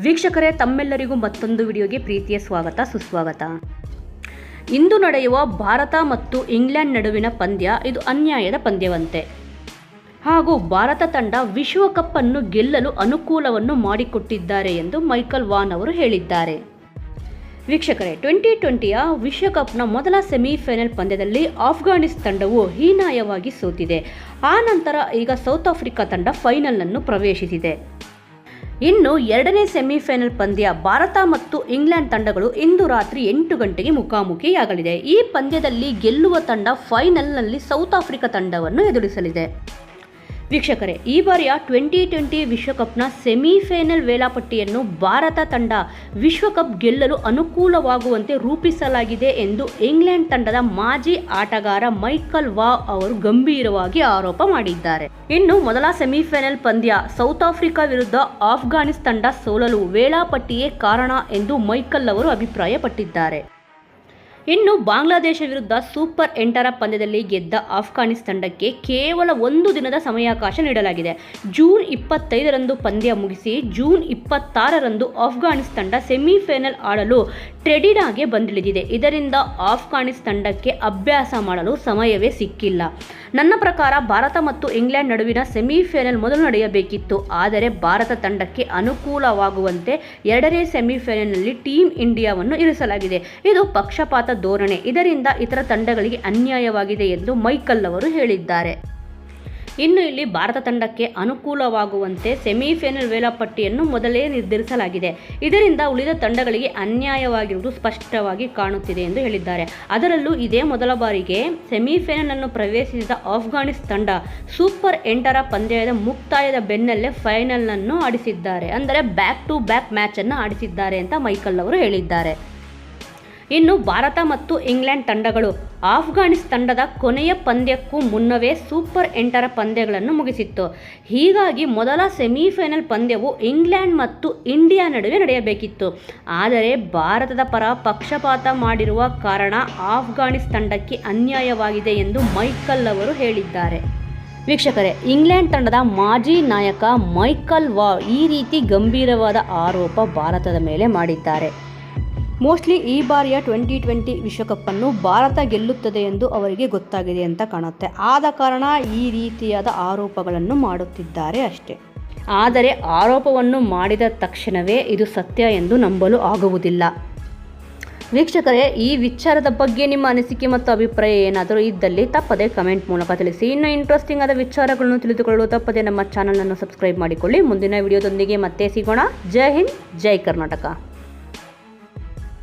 ವೀಕ್ಷಕರೇ, ತಮ್ಮೆಲ್ಲರಿಗೂ ಮತ್ತೊಂದು ವಿಡಿಯೋಗೆ ಪ್ರೀತಿಯ ಸ್ವಾಗತ, ಸುಸ್ವಾಗತ. ಇಂದು ನಡೆಯುವ ಭಾರತ ಮತ್ತು ಇಂಗ್ಲೆಂಡ್ ನಡುವಿನ ಪಂದ್ಯ, ಇದು ಅನ್ಯಾಯದ ಪಂದ್ಯವಂತೆ. ಹಾಗೂ ಭಾರತ ತಂಡ ವಿಶ್ವಕಪ್ ಅನ್ನು ಗೆಲ್ಲಲು ಅನುಕೂಲವನ್ನು ಮಾಡಿಕೊಟ್ಟಿದ್ದಾರೆ ಎಂದು ಮೈಕಲ್ ವಾನ್ ಅವರು ಹೇಳಿದ್ದಾರೆ. ವೀಕ್ಷಕರೇ, ಟ್ವೆಂಟಿ ಟ್ವೆಂಟಿಯ ವಿಶ್ವಕಪ್ನ ಮೊದಲ ಸೆಮಿಫೈನಲ್ ಪಂದ್ಯದಲ್ಲಿ ಆಫ್ಘಾನಿಸ್ತಾನ್ ತಂಡವು ಹೀನಾಯವಾಗಿ ಸೋತಿದೆ. ಆ ನಂತರ ಈಗ ಸೌತ್ ಆಫ್ರಿಕಾ ತಂಡ ಫೈನಲನ್ನು ಪ್ರವೇಶಿಸಿದೆ. ಇನ್ನು ಎರಡನೇ ಸೆಮಿಫೈನಲ್ ಪಂದ್ಯ ಭಾರತ ಮತ್ತು ಇಂಗ್ಲೆಂಡ್ ತಂಡಗಳು ಇಂದು ರಾತ್ರಿ ಎಂಟು ಗಂಟೆಗೆ ಮುಖಾಮುಖಿಯಾಗಲಿದೆ. ಈ ಪಂದ್ಯದಲ್ಲಿ ಗೆಲ್ಲುವ ತಂಡ ಫೈನಲ್ನಲ್ಲಿ ಸೌತ್ ಆಫ್ರಿಕಾ ತಂಡವನ್ನು ಎದುರಿಸಲಿದೆ. ವೀಕ್ಷಕರೇ, ಈ ಬಾರಿಯ ಟ್ವೆಂಟಿ ಟ್ವೆಂಟಿ ವಿಶ್ವಕಪ್ನ ಸೆಮಿಫೈನಲ್ ವೇಳಾಪಟ್ಟಿಯನ್ನು ಭಾರತ ತಂಡ ವಿಶ್ವಕಪ್ ಗೆಲ್ಲಲು ಅನುಕೂಲವಾಗುವಂತೆ ರೂಪಿಸಲಾಗಿದೆ ಎಂದು ಇಂಗ್ಲೆಂಡ್ ತಂಡದ ಮಾಜಿ ಆಟಗಾರ ಮೈಕಲ್ ವಾ ಅವರು ಗಂಭೀರವಾಗಿ ಆರೋಪ ಮಾಡಿದ್ದಾರೆ. ಇನ್ನು ಮೊದಲ ಸೆಮಿಫೈನಲ್ ಪಂದ್ಯ ಸೌತ್ ಆಫ್ರಿಕಾ ವಿರುದ್ಧ ಆಫ್ಘಾನಿಸ್ತಾನ ತಂಡ ಸೋಲಲು ವೇಳಾಪಟ್ಟಿಯೇ ಕಾರಣ ಎಂದು ಮೈಕಲ್ ಅವರು ಅಭಿಪ್ರಾಯಪಟ್ಟಿದ್ದಾರೆ. ಇನ್ನು ಬಾಂಗ್ಲಾದೇಶ ವಿರುದ್ಧ ಸೂಪರ್ ಎಂಟರ ಪಂದ್ಯದಲ್ಲಿ ಗೆದ್ದ ಆಫ್ಘಾನಿಸ್ತಾನ ತಂಡಕ್ಕೆ ಕೇವಲ ಒಂದು ದಿನದ ಸಮಯಾವಕಾಶ ನೀಡಲಾಗಿದೆ. ಜೂನ್ ಇಪ್ಪತ್ತೈದರಂದು ಪಂದ್ಯ ಮುಗಿಸಿ ಜೂನ್ ಇಪ್ಪತ್ತಾರರಂದು ಆಫ್ಘಾನಿಸ್ತಾನ ತಂಡ ಸೆಮಿಫೈನಲ್ ಆಡಲು ಟ್ರೆಡಿಡಾಗೆ ಬಂದಿಳಿದಿದೆ. ಇದರಿಂದ ಆಫ್ಘಾನಿಸ್ತಾನ ತಂಡಕ್ಕೆ ಅಭ್ಯಾಸ ಮಾಡಲು ಸಮಯವೇ ಸಿಕ್ಕಿಲ್ಲ. ನನ್ನ ಪ್ರಕಾರ ಭಾರತ ಮತ್ತು ಇಂಗ್ಲೆಂಡ್ ನಡುವಿನ ಸೆಮಿಫೈನಲ್ ಮೊದಲು ನಡೆಯಬೇಕಿತ್ತು. ಆದರೆ ಭಾರತ ತಂಡಕ್ಕೆ ಅನುಕೂಲವಾಗುವಂತೆ ಎರಡನೇ ಸೆಮಿಫೈನಲ್ನಲ್ಲಿ ಟೀಮ್ ಇಂಡಿಯಾವನ್ನು ಇರಿಸಲಾಗಿದೆ. ಇದು ಪಕ್ಷಪಾತ ಧೋರಣೆ. ಇದರಿಂದ ಇತರ ತಂಡಗಳಿಗೆ ಅನ್ಯಾಯವಾಗಿದೆ ಎಂದು ಮೈಕಲ್ ಅವರು ಹೇಳಿದ್ದಾರೆ. ಇನ್ನು ಇಲ್ಲಿ ಭಾರತ ತಂಡಕ್ಕೆ ಅನುಕೂಲವಾಗುವಂತೆ ಸೆಮಿಫೈನಲ್ ವೇಳಾಪಟ್ಟಿಯನ್ನು ಮೊದಲೇ ನಿರ್ಧರಿಸಲಾಗಿದೆ. ಇದರಿಂದ ಉಳಿದ ತಂಡಗಳಿಗೆ ಅನ್ಯಾಯವಾಗಿರುವುದು ಸ್ಪಷ್ಟವಾಗಿ ಕಾಣುತ್ತಿದೆ ಎಂದು ಹೇಳಿದ್ದಾರೆ. ಅದರಲ್ಲೂ ಇದೇ ಮೊದಲ ಬಾರಿಗೆ ಸೆಮಿಫೈನಲ್ ಅನ್ನು ಪ್ರವೇಶಿಸಿದ ಆಫ್ಘಾನಿಸ್ತಾನ ತಂಡ ಸೂಪರ್ ಎಂಟರ ಪಂದ್ಯದ ಮುಕ್ತಾಯದ ಬೆನ್ನಲ್ಲೇ ಫೈನಲ್ ಅನ್ನು ಆಡಿಸಿದ್ದಾರೆ. ಅಂದರೆ ಬ್ಯಾಕ್ ಟು ಬ್ಯಾಕ್ ಮ್ಯಾಚ್ ಅನ್ನು ಆಡಿಸಿದ್ದಾರೆ ಅಂತ ಮೈಕಲ್ ಅವರು ಹೇಳಿದ್ದಾರೆ. ಇನ್ನು ಭಾರತ ಮತ್ತು ಇಂಗ್ಲೆಂಡ್ ತಂಡಗಳು ಆಫ್ಘಾನಿಸ್ ತಂಡದ ಕೊನೆಯ ಪಂದ್ಯಕ್ಕೂ ಮುನ್ನವೇ ಸೂಪರ್ ಎಂಟರ ಪಂದ್ಯಗಳನ್ನು ಮುಗಿಸಿತ್ತು. ಹೀಗಾಗಿ ಮೊದಲ ಸೆಮಿಫೈನಲ್ ಪಂದ್ಯವು ಇಂಗ್ಲೆಂಡ್ ಮತ್ತು ಇಂಡಿಯಾ ನಡುವೆ ನಡೆಯಬೇಕಿತ್ತು. ಆದರೆ ಭಾರತದ ಪರ ಪಕ್ಷಪಾತ ಮಾಡಿರುವ ಕಾರಣ ಆಫ್ಘಾನಿಸ್ ತಂಡಕ್ಕೆ ಅನ್ಯಾಯವಾಗಿದೆ ಎಂದು ಮೈಕಲ್ ಅವರು ಹೇಳಿದ್ದಾರೆ. ವೀಕ್ಷಕರೇ, ಇಂಗ್ಲೆಂಡ್ ತಂಡದ ಮಾಜಿ ನಾಯಕ ಮೈಕಲ್ ವಾ ಈ ರೀತಿ ಗಂಭೀರವಾದ ಆರೋಪ ಭಾರತದ ಮೇಲೆ ಮಾಡಿದ್ದಾರೆ. ಮೋಸ್ಟ್ಲಿ ಈ ಬಾರಿಯ ಟ್ವೆಂಟಿ ಟ್ವೆಂಟಿ ವಿಶ್ವಕಪ್ಪನ್ನು ಭಾರತ ಗೆಲ್ಲುತ್ತದೆ ಎಂದು ಅವರಿಗೆ ಗೊತ್ತಾಗಿದೆ ಅಂತ ಕಾಣುತ್ತೆ. ಆದ ಕಾರಣ ಈ ರೀತಿಯಾದ ಆರೋಪಗಳನ್ನು ಮಾಡುತ್ತಿದ್ದಾರೆ ಅಷ್ಟೇ. ಆದರೆ ಆರೋಪವನ್ನು ಮಾಡಿದ ತಕ್ಷಣವೇ ಇದು ಸತ್ಯ ಎಂದು ನಂಬಲು ಆಗುವುದಿಲ್ಲ. ವೀಕ್ಷಕರೇ, ಈ ವಿಚಾರದ ಬಗ್ಗೆ ನಿಮ್ಮ ಅನಿಸಿಕೆ ಮತ್ತು ಅಭಿಪ್ರಾಯ ಏನಾದರೂ ಇದ್ದಲ್ಲಿ ತಪ್ಪದೆ ಕಮೆಂಟ್ ಮೂಲಕ ತಿಳಿಸಿ. ಇನ್ನೂ ಇಂಟ್ರೆಸ್ಟಿಂಗ್ ಆದ ವಿಚಾರಗಳನ್ನು ತಿಳಿದುಕೊಳ್ಳಲು ತಪ್ಪದೆ ನಮ್ಮ ಚಾನಲನ್ನು ಸಬ್ಸ್ಕ್ರೈಬ್ ಮಾಡಿಕೊಳ್ಳಿ. ಮುಂದಿನ ವಿಡಿಯೋದೊಂದಿಗೆ ಮತ್ತೆ ಸಿಗೋಣ. ಜೈ ಹಿಂದ್, ಜೈ ಕರ್ನಾಟಕ.